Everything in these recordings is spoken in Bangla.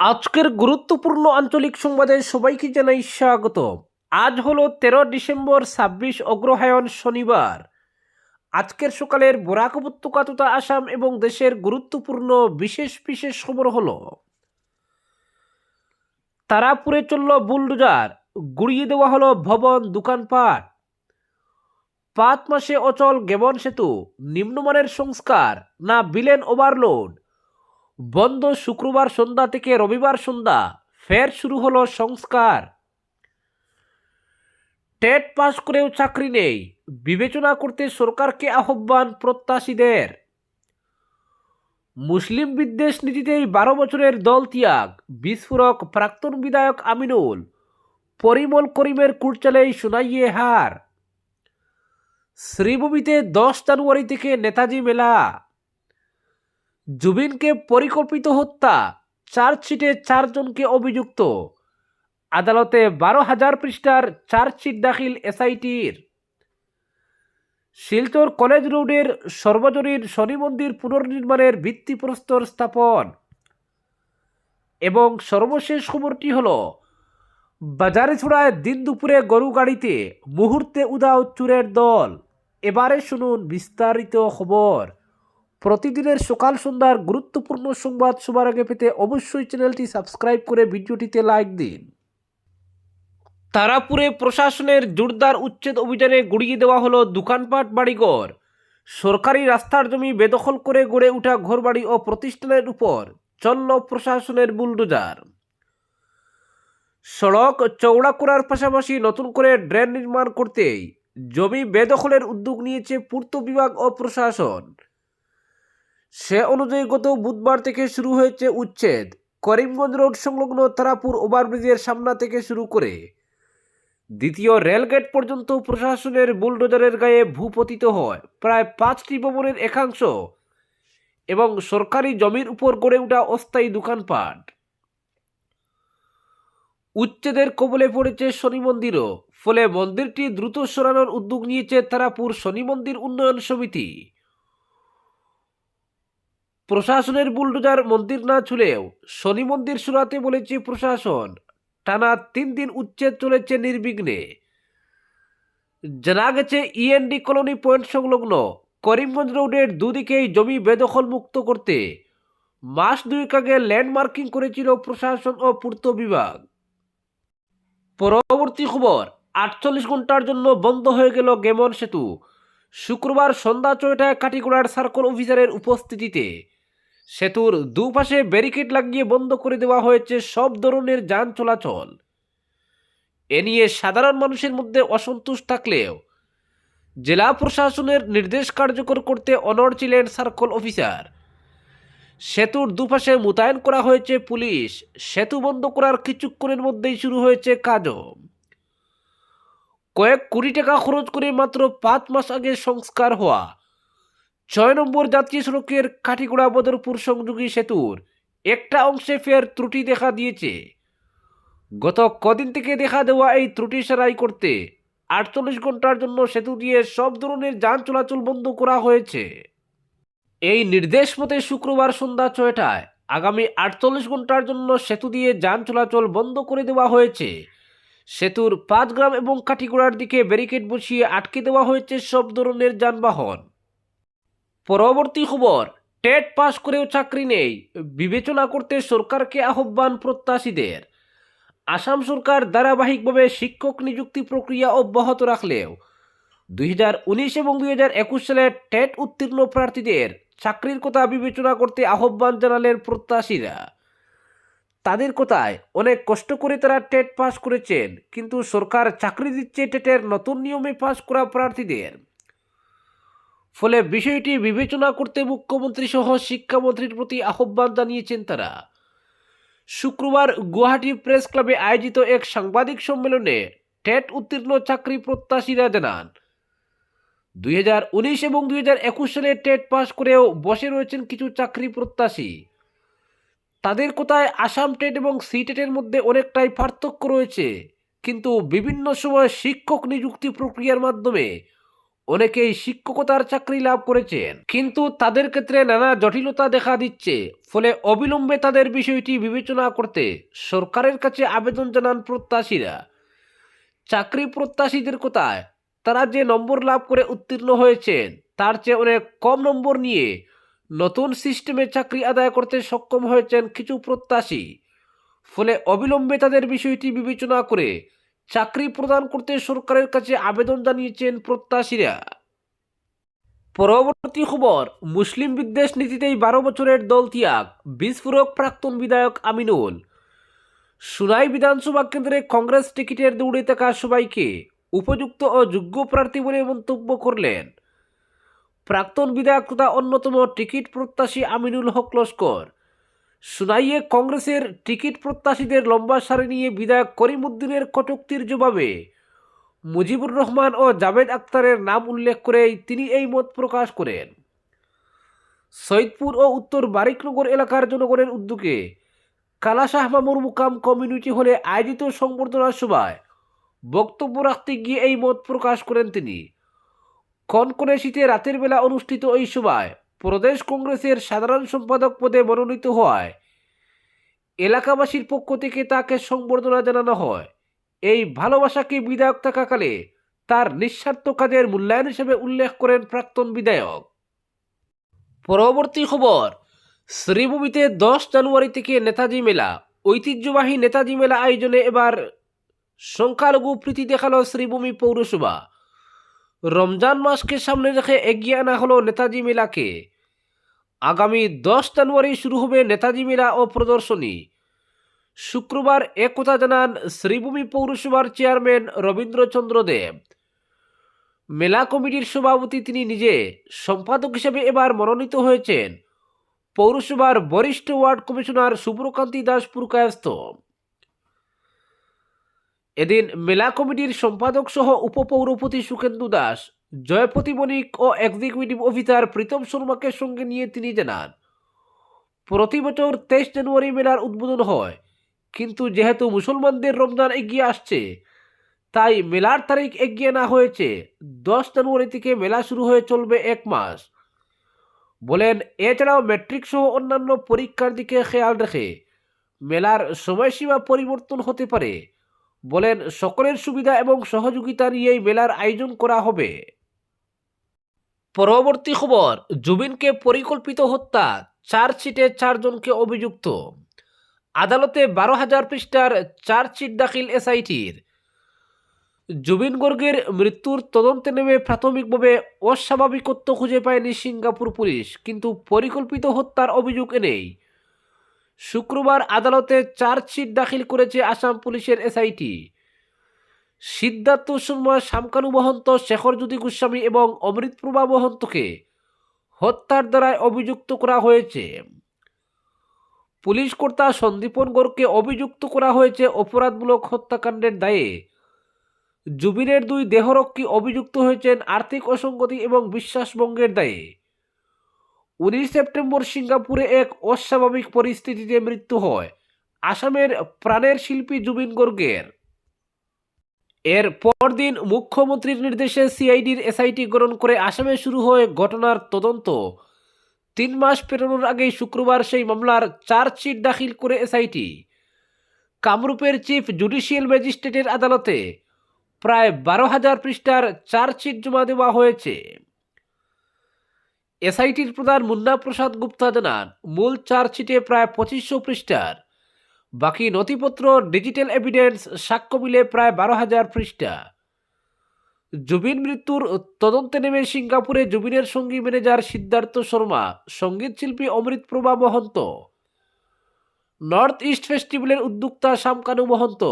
আজকের গুরুত্বপূর্ণ আঞ্চলিক সংবাদে সবাইকে জানাই স্বাগত আজ হলো তেরো ডিসেম্বর, ছাব্বিশ অগ্রহায়ণ শনিবার। আজকের সকালের বরাক উপত্যকা তথা আসাম এবং দেশের গুরুত্বপূর্ণ বিশেষ বিশেষ খবর হলো, তারাপুরে চলল বুলডোজার, গুড়িয়ে দেওয়া হলো ভবন, দোকানপাট। পাঁচ মাসে অচল গেবন সেতু, নিম্নমানের সংস্কার, না বিলেন ওভারলোড। বন্ধ শুক্রবার সন্ধ্যা থেকে রবিবার সন্ধ্যা, ফের শুরু হলো সংস্কার। টেট পাস করেও চাকরি নেই, বিবেচনা করতে সরকারকে আহ্বান প্রত্যাশীদের। মুসলিম বিদ্বেষ নীতিতেই বারো বছরের দল ত্যাগ, বিস্ফোরক প্রাক্তন বিধায়ক আমিনুল, পরিমল করিমের কুটচালেই শোনাইয়ে হার। শ্রীভূমিতে দশ জানুয়ারি থেকে নেতাজি মেলা। জুবিনকে পরিকল্পিত হত্যা, চার্জশিটে চারজনকে অভিযুক্ত। আদালতে বারো হাজার পৃষ্ঠার চার্জশিট দাখিল এসআইটির। শিলচর কলেজ রোডের সর্বজনীন শনি মন্দির পুনর্নির্মাণের ভিত্তিপ্রস্তর স্থাপন। এবং সর্বশেষ খবরটি হল বাজারে ছড়ায় দিন দুপুরে গরু গাড়িতে মুহূর্তে উদাও চুরের দল। এবারে শুনুন বিস্তারিত খবর। প্রতিদিনের সকাল সন্ধ্যার গুরুত্বপূর্ণ সংবাদ সবার আগে পেতে অবশ্যই চ্যানেলটি সাবস্ক্রাইব করে ভিডিওটিতে লাইক দিন। তারাপুরে প্রশাসনের জোরদার উচ্ছেদ অভিযানে গুড়িয়ে দেওয়া হলো দোকানপাট বাড়িঘর। সরকারি রাস্তার জমি বেদখল করে গড়ে ওঠা ঘরবাড়ি ও প্রতিষ্ঠানের উপর চলল প্রশাসনের বুলডোজার। সড়ক চৌড়া করার পাশাপাশি নতুন করে ড্রেন নির্মাণ করতেই জমি বেদখলের উদ্যোগ নিয়েছে পূর্ত বিভাগ ও প্রশাসন। সে অনুযায়ী গত বুধবার থেকে শুরু হয়েছে উচ্ছেদ। করিমগঞ্জ রোড সংলগ্ন তারাপুর ওভারব্রিজের সামনা থেকে শুরু করে। দ্বিতীয় রেলগেট পর্যন্ত প্রশাসনের বুলডোজারের গায়ে ভূপতিত হয়। প্রায় পাঁচটি ভবনের একাংশ এবং সরকারি জমির উপর গড়ে ওঠা অস্থায়ী দোকানপাট। উচ্ছেদের কবলে পড়েছে শনি মন্দিরও, ফলে মন্দিরটি দ্রুত সরানোর উদ্যোগ নিয়েছে তারাপুর শনি মন্দির উন্নয়ন সমিতি। প্রশাসনের বুলডোজার মন্দির না ছুলেও শনি মন্দির সুরাতে বলেছে প্রশাসন। টানা তিন দিন উচ্ছেদ চলেছে নির্বিঘ্নে। জানা গেছে, ইএনডি কলোনি পয়েন্ট সংলগ্ন করিমগঞ্জ রোডের দুদিকেই জমি বেদখল মুক্ত করতে মাস দুয়েক আগে ল্যান্ডমার্কিং করেছিল প্রশাসন ও পূর্ত বিভাগ। পরবর্তী খবর, আটচল্লিশ ঘণ্টার জন্য বন্ধ হয়ে গেল গেমন সেতু। শুক্রবার সন্ধ্যা ছয়টায় কাটিগোড়ার সার্কল অফিসারের উপস্থিতিতে সেতুর দুপাশে ব্যারিকেড লাগিয়ে বন্ধ করে দেওয়া হয়েছে সব ধরনের যান চলাচল। এ নিয়ে সাধারণ মানুষের মধ্যে অসন্তোষ থাকলেও জেলা প্রশাসনের নির্দেশ কার্যকর করতে অনড় ছিলেন সার্কল অফিসার। সেতুর দুপাশে মোতায়েন করা হয়েছে পুলিশ। সেতু বন্ধ করার কিছুক্ষণের মধ্যেই শুরু হয়েছে কাজও। কয়েক কোটি টাকা খরচ করে মাত্র পাঁচ মাস আগে সংস্কার হওয়া ছয় নম্বর জাতীয় সড়কের কাঠিগোড়া বদরপুর সংযোগী সেতুর একটা অংশে ফের ত্রুটি দেখা দিয়েছে। গত কদিন থেকে দেখা দেওয়া এই ত্রুটি সারাই করতে আটচল্লিশ ঘণ্টার জন্য সেতু দিয়ে সব ধরনের যান চলাচল বন্ধ করা হয়েছে। এই নির্দেশ মতে শুক্রবার সন্ধ্যা ছয়টায় আগামী আটচল্লিশ ঘণ্টার জন্য সেতু দিয়ে যান চলাচল বন্ধ করে দেওয়া হয়েছে। সেতুর পাঁচগ্রাম এবং কাঠিগোড়ার দিকে ব্যারিকেড বসিয়ে আটকে দেওয়া হয়েছে সব ধরনের যানবাহন। পরবর্তী খবর, টেট পাস করেও চাকরি নেই, বিবেচনা করতে সরকারকে আহ্বান প্রত্যাশীদের। আসাম সরকার ধারাবাহিকভাবে শিক্ষক নিযুক্তি প্রক্রিয়া অব্যাহত রাখলেও, দুই হাজার উনিশ এবং দুই হাজার একুশ সালে টেট উত্তীর্ণ প্রার্থীদের চাকরির কথা বিবেচনা করতে আহ্বান জানালেন প্রত্যাশীরা। তাদের কথায়, অনেক কষ্ট করে তারা টেট পাস করেছেন, কিন্তু সরকার চাকরি দিচ্ছে টেটের নতুন নিয়মে পাস করা প্রার্থীদের। ফলে বিষয়টি বিবেচনা করতে মুখ্যমন্ত্রী সহ শিক্ষামন্ত্রীর প্রতি আহ্বান জানিয়েছেন তারা। শুক্রবার গুয়াহাটি প্রেস ক্লাবে আয়োজিত এক সাংবাদিক সম্মেলনে টেট উত্তীর্ণ চাকরি প্রত্যাশীরা জানান, দুই হাজার উনিশ এবং দুই হাজার একুশ সালে টেট পাস করেও বসে রয়েছেন কিছু চাকরি প্রত্যাশী। তাদের কোথায় আসাম টেট এবং সি টেটের মধ্যে অনেকটাই পার্থক্য রয়েছে, কিন্তু বিভিন্ন সময় শিক্ষক নিযুক্তি প্রক্রিয়ার মাধ্যমে অনেকেই শিক্ষকতার চাকরি লাভ করেছেন, কিন্তু তাদের ক্ষেত্রে নানা জটিলতা দেখা দিচ্ছে। ফলে অবিলম্বে তাদের বিষয়টি বিবেচনা করতে সরকারের কাছে আবেদন জানান প্রত্যাশীরা। চাকরি প্রত্যাশীদের কোথায়? তারা যে নম্বর লাভ করে উত্তীর্ণ হয়েছেন, তার চেয়ে অনেক কম নম্বর নিয়ে নতুন সিস্টেমে চাকরি আদায় করতে সক্ষম হয়েছেন কিছু প্রত্যাশী। ফলে অবিলম্বে তাদের বিষয়টি বিবেচনা করে চাকরি প্রদান করতে সরকারের কাছে আবেদন জানিয়েছেন প্রত্যাশীরা। পরবর্তী খবর, মুসলিম বিদ্বেষ নীতিতেই বারো বছরের দল ত্যাগ, বিস্ফোরক প্রাক্তন বিধায়ক আমিনুল। সুনাই বিধানসভা কেন্দ্রে কংগ্রেস টিকিটের দৌড়ে থাকা সবাইকে উপযুক্ত ও যোগ্য প্রার্থী বলে মন্তব্য করলেন। প্রাক্তন বিধায়ক তথা অন্যতম টিকিট প্রত্যাশী আমিনুল হক লস্কর। সুনাইয়ে কংগ্রেসের টিকিট প্রত্যাশীদের লম্বা সারি নিয়ে বিধায়ক করিমুদ্দিনের কটুক্তির জবাবে। মুজিবুর রহমান ও জাভেদ আক্তারের নাম উল্লেখ করেই তিনি এই মত প্রকাশ করেন। সৈয়দপুর ও উত্তর বারিকনগর এলাকার জনগণের উদ্যোগে কালাশাহ মামুর মুকাম কমিউনিটি হলে আয়োজিত সংবর্ধনা সভায় বক্তব্য রাখতে গিয়ে এই মত প্রকাশ করেন তিনি। কনকনে শীতে রাতের বেলা অনুষ্ঠিত এই সভায় প্রদেশ কংগ্রেসের সাধারণ সম্পাদক পদে মনোনীত হওয়ায় এলাকাবাসীর পক্ষ থেকে তাকে সংবর্ধনা জানানো হয়। এই ভালোবাসাকে বিধায়ক থাকাকালে তার নিঃস্বার্থ কাজের মূল্যায়ন হিসেবে উল্লেখ করেন প্রাক্তন বিধায়ক। পরবর্তী খবর, শ্রীভূমিতে দশ জানুয়ারি থেকে নেতাজি মেলা, ঐতিহ্যবাহী নেতাজি মেলা আয়োজনে এবার সংখ্যালঘু প্রীতি দেখাল শ্রীভূমি পৌরসভা। রমজান মাসকে সামনে রেখে এগিয়ে আনা হলো নেতাজি মেলাকে। আগামী দশ জানুয়ারি শুরু হবে নেতাজি মেলা ও প্রদর্শনী। শুক্রবার একথা জানান শ্রীভূমি পৌরসভার চেয়ারম্যান রবীন্দ্রচন্দ্র দেব। মেলা কমিটির সভাপতি তিনি নিজে। সম্পাদক হিসেবে এবার মনোনীত হয়েছেন। পৌরসভার বরিষ্ঠ ওয়ার্ড কমিশনার শুভ্রকান্তি দাস পুরকায়স্থ। এদিন মেলা কমিটির সম্পাদক সহ উপপৌরপতি সুখেন্দু দাস, জয়পতি বণিক ও এক্সিকিউটিভ অফিসার প্রীতম শর্মাকে সঙ্গে নিয়ে তিনি জানান, প্রতি বছর তেইশ জানুয়ারি মেলার উদ্বোধন হয়, কিন্তু যেহেতু মুসলমানদের রমজান এগিয়ে আসছে, তাই মেলার তারিখ এগিয়ে না হয়েছে, দশ জানুয়ারি থেকে মেলা শুরু হয়ে চলবে এক মাস। বলেন, এছাড়াও ম্যাট্রিক সহ অন্যান্য পরীক্ষার দিকে খেয়াল রেখে মেলার সময়সীমা পরিবর্তন হতে পারে। বলেন, সকলের সুবিধা এবং সহযোগিতা নিয়েই মেলার আয়োজন করা হবে। পরবর্তী খবর, জুবিনকে পরিকল্পিত হত্যা চার্জশিটে চারজনকে অভিযুক্ত। আদালতে বারো হাজার পৃষ্ঠার চার্জশিট দাখিল এসআইটির। জুবিন গর্গের মৃত্যুর তদন্তে নেমে প্রাথমিকভাবে অস্বাভাবিকত্ব খুঁজে পায়নি সিঙ্গাপুর পুলিশ, কিন্তু পরিকল্পিত হত্যার অভিযোগ এনেই। শুক্রবার আদালতে চার্জশিট দাখিল করেছে আসাম পুলিশের এসআইটি। সিদ্ধার্থ শর্মা শামকানু মহন্ত শেখরজ্যোতি গোস্বামী এবং অমৃতপ্রভা মহন্তকে হত্যার দ্বারায় অভিযুক্ত করা হয়েছে। পুলিশ কর্তা সন্দীপন গড়কে অভিযুক্ত করা হয়েছে অপরাধমূলক হত্যাকাণ্ডের দায়ে। জুবিনের দুই দেহরক্ষী অভিযুক্ত হয়েছেন আর্থিক অসঙ্গতি এবং বিশ্বাসভঙ্গের দায়ে। উনিশ সেপ্টেম্বর সিঙ্গাপুরে এক অস্বাভাবিক পরিস্থিতিতে মৃত্যু হয়। আসামের প্রাণের শিল্পী জুবিন গর্গের। এর পরদিন মুখ্যমন্ত্রীর নির্দেশে সিআইডির এসআইটি গ্রহণ করে আসামে শুরু হয় ঘটনার তদন্ত। তিন মাস পেরোনোর আগেই শুক্রবার সেই মামলার চার্জশিট দাখিল করে এসআইটি। কামরূপের চিফ জুডিশিয়াল ম্যাজিস্ট্রেটের আদালতে প্রায় বারো হাজার পৃষ্ঠার চার্জশিট জমা দেওয়া হয়েছে। এসআইটির প্রধান মুন্না প্রসাদ গুপ্তা জানান, মূল চার্জশিটে প্রায় পঁচিশশো পৃষ্ঠার। বাকি নথিপত্র, ডিজিটাল এভিডেন্স, সাক্ষ্য মিলে প্রায় বারো হাজার পৃষ্ঠা। জুবিন মৃত্যুর তদন্তে নেমে সিঙ্গাপুরে জুবিনের সঙ্গী ম্যানেজার সিদ্ধার্থ শর্মা, সংগীত শিল্পী অমৃত প্রভা মহন্ত। নর্থ ইস্ট ফেস্টিভ্যালের উদ্যোক্তা শামকানু মহন্ত,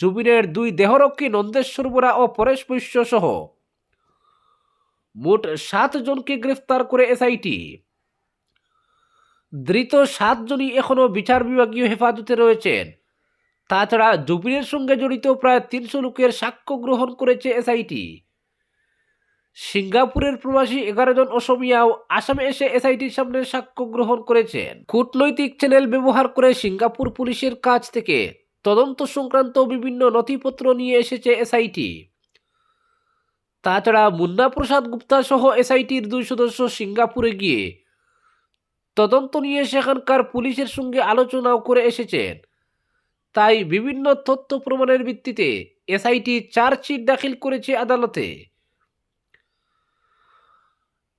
জুবিনের দুই দেহরক্ষী নন্দেশ্বর বোরা ও পরেশ বৈশ্য সহ মোট সাত জনকে গ্রেফতার করে এসআইটি ধৃত সাতজনই এখনও বিচার বিভাগীয় হেফাজতে রয়েছেন। তাছাড়া জুবিনের সঙ্গে জড়িত প্রায় তিনশো লোকের সাক্ষ্য গ্রহণ করেছে এসআইটি সিঙ্গাপুরের প্রবাসী এগারো জন অসমিয়াও আসামে এসে এসআইটির সামনে সাক্ষ্য গ্রহণ করেছেন। কূটনৈতিক চ্যানেল ব্যবহার করে সিঙ্গাপুর পুলিশের কাছ থেকে তদন্ত সংক্রান্ত বিভিন্ন নথিপত্র নিয়ে এসেছে এসআইটি তাছাড়া মুন্না প্রসাদ গুপ্তা সহ এসআইটির দুই সদস্য সিঙ্গাপুরে গিয়ে তদন্ত নিয়ে সেখানকার পুলিশের সঙ্গে আলোচনাও করে এসেছেন। তাই বিভিন্ন তথ্য প্রমাণের ভিত্তিতে এসআইটি চার্জশিট দাখিল করেছে আদালতে।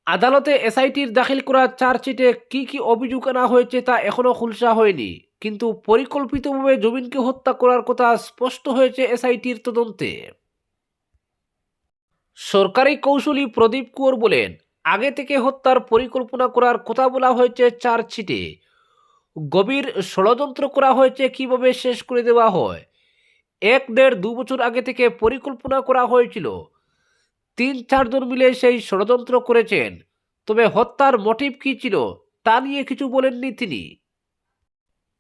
আদালতে এসআইটির দাখিল করা চার্জশিটে কি কি অভিযোগ আনা হয়েছে তা এখনও খুলসা হয়নি, কিন্তু পরিকল্পিতভাবে জমিনকে হত্যা করার কথা স্পষ্ট হয়েছে এসআইটির তদন্তে। সরকারি কৌশলী প্রদীপ কুয়ার বলেন, আগে থেকে হত্যার পরিকল্পনা করার কথা বলা হয়েছে চার্জশিটে গভীর ষড়যন্ত্র করা হয়েছে কীভাবে শেষ করে দেওয়া হয়? এক দেড় দু বছর আগে থেকে পরিকল্পনা করা হয়েছিল। তিন চারজন মিলে সেই ষড়যন্ত্র করেছেন। তবে হত্যার মোটিভ কী ছিল, তা নিয়ে কিছু বলেননি তিনি।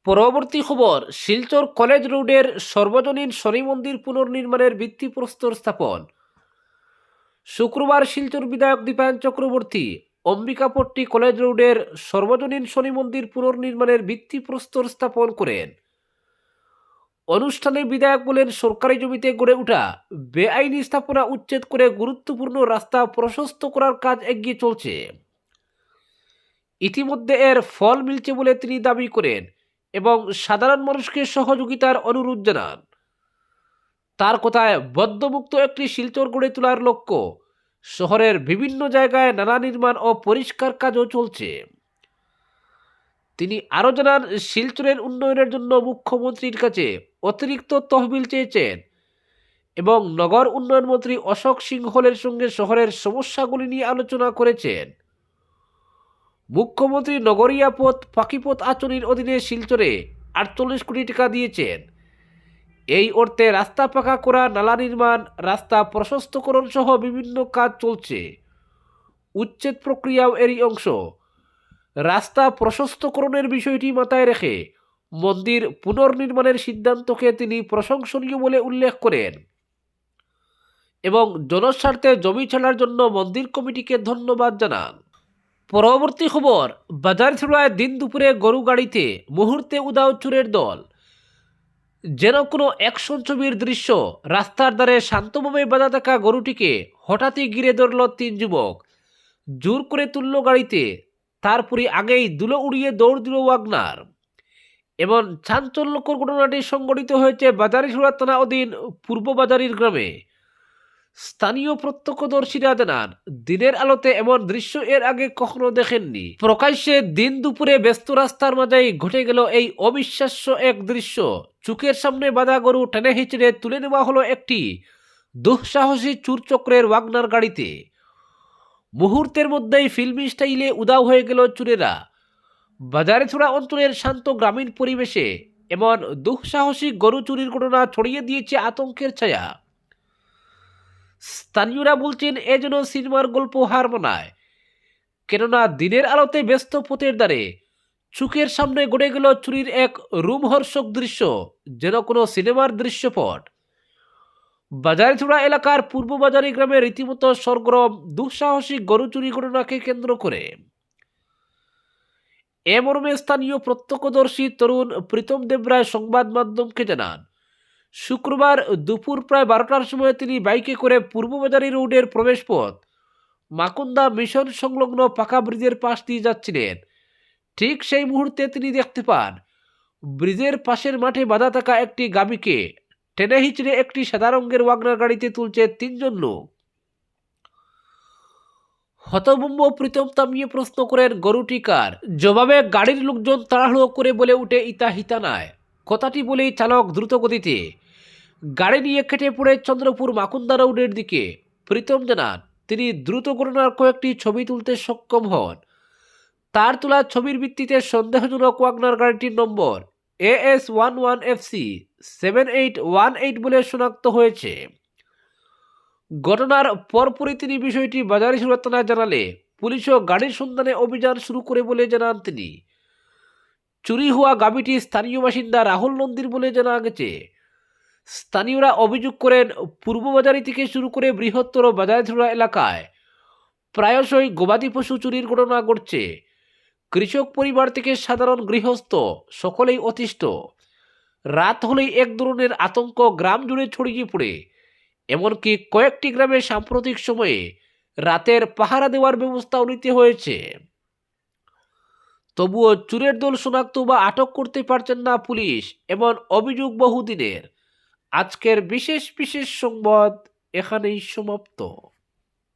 পরবর্তী খবর, শিলচর কলেজ রোডের সর্বজনীন শনি মন্দির পুনর্নির্মাণের ভিত্তিপ্রস্তর স্থাপন। শুক্রবার শিলচর বিধায়ক দীপায়ন চক্রবর্তী অম্বিকাপট্টি কলেজ রোডের সর্বজনীন শনি মন্দির পুনর্নির্মাণের ভিত্তিপ্রস্তর স্থাপন করেন। অনুষ্ঠানে বিধায়ক বলেন, সরকারি জমিতে গড়ে ওঠা বেআইনি স্থাপনা উচ্ছেদ করে গুরুত্বপূর্ণ রাস্তা প্রশস্ত করার কাজ এগিয়ে চলছে। ইতিমধ্যে এর ফল মিলছে বলে তিনি দাবি করেন এবং সাধারণ মানুষকে সহযোগিতার অনুরোধ জানান। তার কথায় বদ্ধমুক্ত একটি শিলচর গড়ে তোলার লক্ষ্য। শহরের বিভিন্ন জায়গায় নানা নির্মাণ ও পরিষ্কার কাজও চলছে। তিনি আরও জানান, শিলচরের উন্নয়নের জন্য মুখ্যমন্ত্রীর কাছে অতিরিক্ত তহবিল চেয়েছেন এবং নগর উন্নয়ন মন্ত্রী অশোক সিংহলের সঙ্গে শহরের সমস্যাগুলি নিয়ে আলোচনা করেছেন। মুখ্যমন্ত্রী নগরিয়া পথ পাখিপথ আচরণের অধীনে শিলচরে আটচল্লিশ কোটি টাকা দিয়েছেন। এই অর্থে রাস্তা পাকা করা, নালা নির্মাণ, রাস্তা প্রশস্তকরণ সহ বিভিন্ন কাজ চলছে। উচ্ছেদ প্রক্রিয়াও এরই অংশ। রাস্তা প্রশস্তকরণের বিষয়টি মাথায় রেখে মন্দির পুনর্নির্মাণের সিদ্ধান্তকে তিনি প্রশংসনীয় বলে উল্লেখ করেন। এবং জনস্বার্থে জমি ছাড়ার জন্য মন্দির কমিটিকে ধন্যবাদ জানান। পরবর্তী খবর বাজারছড়ায় দিন দুপুরে গরু গাড়িতে মুহূর্তে উদাও চুরের দল। যেন কোনো অ্যাকশন ছবির দৃশ্য রাস্তার ধারে শান্তভাবে বাঁধা থাকা গরুটিকে হঠাৎই ঘিরে ধরল তিন যুবক। জোর করে তুলল গাড়িতে তারপরে আগেই দুলো উড়িয়ে দৌড় দিল ওয়াগনার। এমন চাঞ্চল্যকর ঘটনাটি সংঘটিত হয়েছে বাজারিছড়া থানা অধীন পূর্ব বাজারির গ্রামে। স্থানীয় প্রত্যক্ষদর্শীরা জানান, দিনের আলোতে এমন দৃশ্য এর আগে কখনো দেখেননি। প্রকাশ্যে দিন দুপুরে ব্যস্ত রাস্তার মাঝেই ঘটে গেল এই অবিশ্বাস্য এক দৃশ্য। চুকের সামনে বাঁধা গরু টেনে হিচড়ে তুলে নেওয়া হলো একটি। দুঃসাহসী চুরচক্রের ওয়াগনার গাড়িতে। মুহূর্তের মধ্যেই ফিল্মি স্টাইলে উদাও হয়ে গেল চুরেরা। বাজারে ছোড়া অঞ্চলের শান্ত গ্রামীণ পরিবেশে এমন দুঃসাহসিক গরু চুরির ঘটনা ছড়িয়ে দিয়েছে আতঙ্কের ছায়া। স্থানীয়রা বলছেন, এ যেন সিনেমার গল্প হার মানায়। কেননা দিনের আলোতে ব্যস্ত পথের দ্বারে চোখের সামনে গড়ে গেল চুরির এক রুমহর্ষক দৃশ্য, যেন কোনো সিনেমার দৃশ্যপট। বাজারিথুড়া এলাকার পূর্ব বাজারি গ্রামে রীতিমতো সরগরম, দুঃসাহসিক গরু চুরি ঘটনাকে কেন্দ্র করে। এ মর্মে স্থানীয় প্রত্যক্ষদর্শী তরুণ প্রীতম দেবরায় সংবাদ মাধ্যমকে জানান, শুক্রবার দুপুর প্রায় বারোটার সময় তিনি বাইকে করে পূর্ববাজারি রোডের প্রবেশপথ, মাকুন্দা মিশন সংলগ্ন পাকা ব্রিজের পাশ দিয়ে যাচ্ছিলেন। ঠিক সেই মুহূর্তে তিনি দেখতে পান, ব্রিজের পাশের মাঠে বাঁধা থাকা একটি গাবিকে টেনে হিচড়ে একটি সাদা রঙের ওয়াগনার গাড়িতে তুলছে তিনজন লোক। হতভম্ব প্রীতম তামিয়ে প্রশ্ন করেন, গরুটি কার? জবাবে, গাড়ির লোকজন তাড়াহুড়ো করে বলে উঠে, ইতা হিতা নয় কথাটি বলেই চালক দ্রুত গতিতে গাড়ি নিয়ে কেটে পড়ে চন্দ্রপুর মাকুন্দা রোডের দিকে। প্রীতম জানান, তিনি দ্রুত ঘটনার কয়েকটি ছবি তুলতে সক্ষম হন। তার তোলা ছবির ভিত্তিতে সন্দেহজনক ওয়াগনার গাড়িটির নম্বর A S one one F C seven eight one eight বলে শনাক্ত হয়েছে। ঘটনার পরপরই তিনি বিষয়টি বাজারি সুরতনায় জানালে, পুলিশও গাড়ির সন্ধানে অভিযান শুরু করে বলে জানান তিনি। চুরি হওয়া গাবিটি স্থানীয় বাসিন্দা রাহুল নন্দীর বলে জানা গেছে। স্থানীয়রা অভিযোগ করেন পূর্ববাজারি থেকে শুরু করে বৃহত্তর বাজারধরা এলাকায় প্রায়শই গবাদি পশু চুরির ঘটনা ঘটছে। কৃষক পরিবার থেকে সাধারণ গৃহস্থ, সকলেই অতিষ্ঠ। রাত হলেই এক ধরনের আতঙ্ক গ্রাম জুড়ে ছড়িয়ে পড়ে। এমনকি কয়েকটি গ্রামে সাম্প্রতিক সময়ে রাতের পাহারা দেওয়ার ব্যবস্থাও নিতে হয়েছে। তবুও চুরের দল শনাক্ত বা আটক করতে পারছেন না পুলিশ, এমন অভিযোগ বহুদিনের। আজকের বিশেষ বিশেষ সংবাদ এখানেই সমাপ্ত।